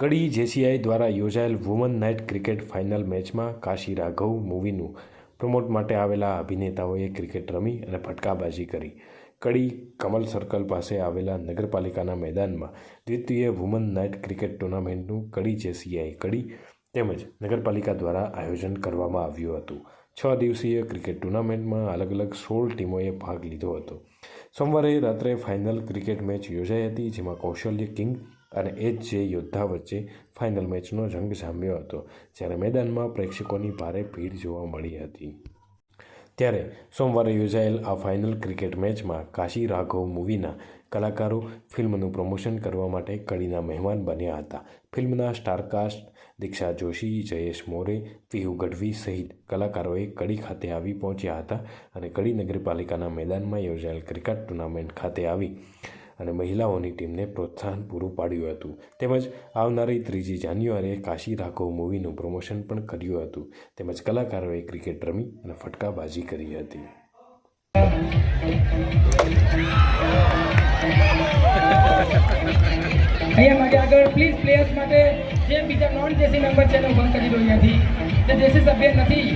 કડી JCI દ્વારા યોજાયેલ woman night cricket final મેચમાં કાશી રાઘવ મૂવીનું પ્રમોટ માટે આવેલા અભિનેતાઓએ ક્રિકેટ રમી અને ફટકાબાજી કરી. કડી કમલ સર્કલ પાસે આવેલા નગરપાલિકાના મેદાનમાં દ્વિતીય વુમન નાઇટ ક્રિકેટ ટુર્નામેન્ટનું કડી જેસીઆઈ કડી તેમજ નગરપાલિકા દ્વારા આયોજન કરવામાં આવ્યું હતું. છ દિવસીય ક્રિકેટ ટુર્નામેન્ટમાં અલગ અલગ સોળ ટીમોએ ભાગ લીધો હતો. સોમવારે રાત્રે ફાઇનલ ક્રિકેટ મેચ યોજાઈ હતી, જેમાં કૌશલ્ય કિંગ અને એચ જે યોદ્ધા વચ્ચે ફાઇનલ મેચનો જંગ જામ્યો હતો, જ્યારે મેદાનમાં પ્રેક્ષકોની ભારે ભીડ જોવા મળી હતી. ત્યારે સોમવારે યોજાયેલ આ ફાઇનલ ક્રિકેટ મેચમાં કાશી રાઘવ મૂવીના કલાકારો ફિલ્મનું પ્રમોશન કરવા માટે કડીના મહેમાન બન્યા હતા. ફિલ્મના સ્ટારકાસ્ટ દીક્ષા જોશી, જયેશ મોરે, પીહુ ગઢવી સહિત કલાકારોએ કડી ખાતે આવી પહોંચ્યા હતા અને કડી નગરપાલિકાના મેદાનમાં યોજાયેલ ક્રિકેટ ટુર્નામેન્ટ ખાતે આવી અને મહિલાઓની ટીમને પ્રોત્સાહન પૂરું પાડ્યું હતું. તેમજ આવનારી ત્રીજી જાન્યુઆરીએ કાશી રાઘવ મૂવીનું પ્રમોશન પણ કર્યું હતું. તેમજ કલાકારોએ ક્રિકેટ રમી અને ફટકાબાજી કરી હતી. અહીંયા માટે આગળ પ્લીઝ પ્લેયર્સ માટે જે બીજા નોન જેસી મેમ્બર છે એનો બંધ કરી દો અહીંયાથી. જે જેસી સભ્ય નથી,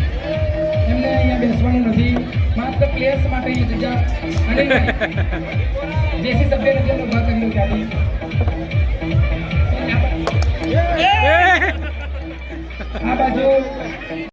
એમને અહીંયા બેસવાનું નથી. માત્ર પ્લેયર્સ માટે જગ્યા જેસી સભ્ય નથી